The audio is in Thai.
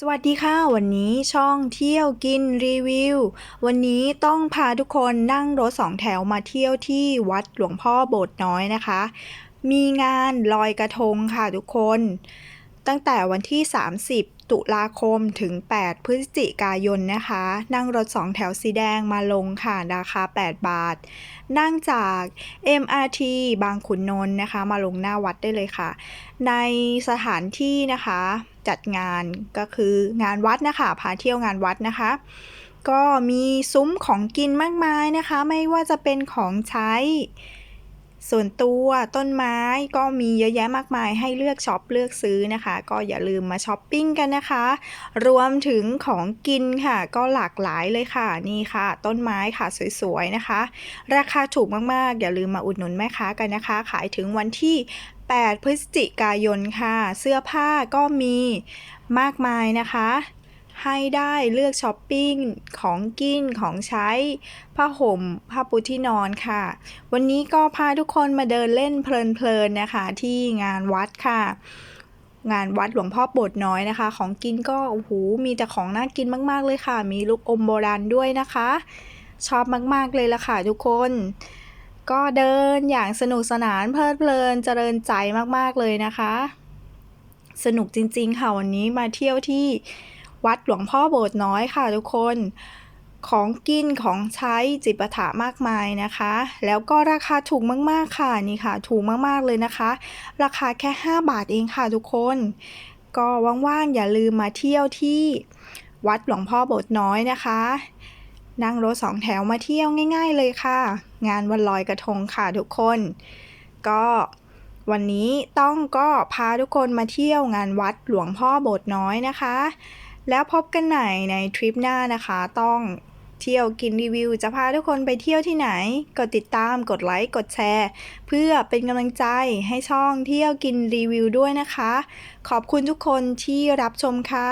สวัสดีค่ะ วันนี้ช่องเที่ยวกินรีวิว วันนี้ต้องพาทุกคนนั่งรถสองแถวมาเที่ยวที่วัดหลวงพ่อโบสถ์น้อยนะคะ มีงานลอยกระทงค่ะทุกคน ตั้งแต่วันที่ 30 ตุลาคมถึง 8 พฤศจิกายนนะคะ นั่งรถสองแถวสีแดงมาลงค่ะ ราคา 8 บาท นั่งจาก MRT บางขุนนนท์นะคะ มาลงหน้าวัดได้เลยค่ะ ในสถานที่นะคะ จัดงานก็คืองานวัดนะคะพาเที่ยวงานวัดนะคะ ก็มีซุ้มของกินมากมายนะคะ ไม่ว่าจะเป็นของใช้ ส่วนตัวต้นไม้ก็มีเยอะแยะมากมายให้เลือกช็อปเลือกซื้อนะคะ ก็อย่าลืมมาช้อปปิ้งกันนะคะ รวมถึงของกินค่ะ ก็หลากหลายเลยค่ะนี่ค่ะ ต้นไม้ค่ะสวยๆนะคะ ราคาถูกมากๆ อย่าลืมมาอุดหนุนแม่ค้ากันนะคะ ขายถึงวันที่ 8 พฤศจิกายนค่ะ เสื้อผ้าก็มีมากมายนะคะ ให้ได้เลือกช้อปปิ้ง ของกิน ของใช้ ผ้าห่ม ผ้าปูที่นอนค่ะ วันนี้ก็พาทุกคนมาเดินเล่นเพลินๆนะคะ ที่งานวัดค่ะ งานวัดหลวงพ่อโบสถ์น้อยนะคะ ของกินก็โอ้โหมีแต่ของน่ากินมากๆเลยค่ะ มีลูกอมโบราณด้วยนะคะ ชอบมากๆเลยละค่ะทุกคนก็เดินอย่างสนุกสนานเพลิดเพลินเจริญใจมาก ๆ เลยนะคะ สนุกจริง ๆ ค่ะ วันนี้มาเที่ยวที่ วัดหลวงพ่อโบสถ์น้อยค่ะทุกคนของกินของใช้จิปาถะมากมายนะคะ แล้วก็ราคาถูกมากๆค่ะนี่ค่ะ ถูกมากๆเลยนะคะ ราคาแค่ 5 บาทเองค่ะทุกคน ก็ว่างๆอย่าลืมมาเที่ยวที่วัดหลวงพ่อโบสถ์น้อยนะคะ นั่งรถสองแถวมาเที่ยวง่าย ๆ เลยค่ะ งานวันลอยกระทงค่ะทุกคน ก็วันนี้ต้องก็พาทุกคนมาเที่ยวงานวัดหลวงพ่อโบสถ์น้อยนะคะ แล้วพบกันใหม่ในทริปหน้านะคะ ต้องเที่ยวกินรีวิว จะพาทุกคนไปเที่ยวที่ไหน กดติดตามกดไลค์กดแชร์ เพื่อเป็นกำลังใจให้ช่องเที่ยวกินรีวิวด้วยนะคะ ขอบคุณทุกคนที่รับชมค่ะ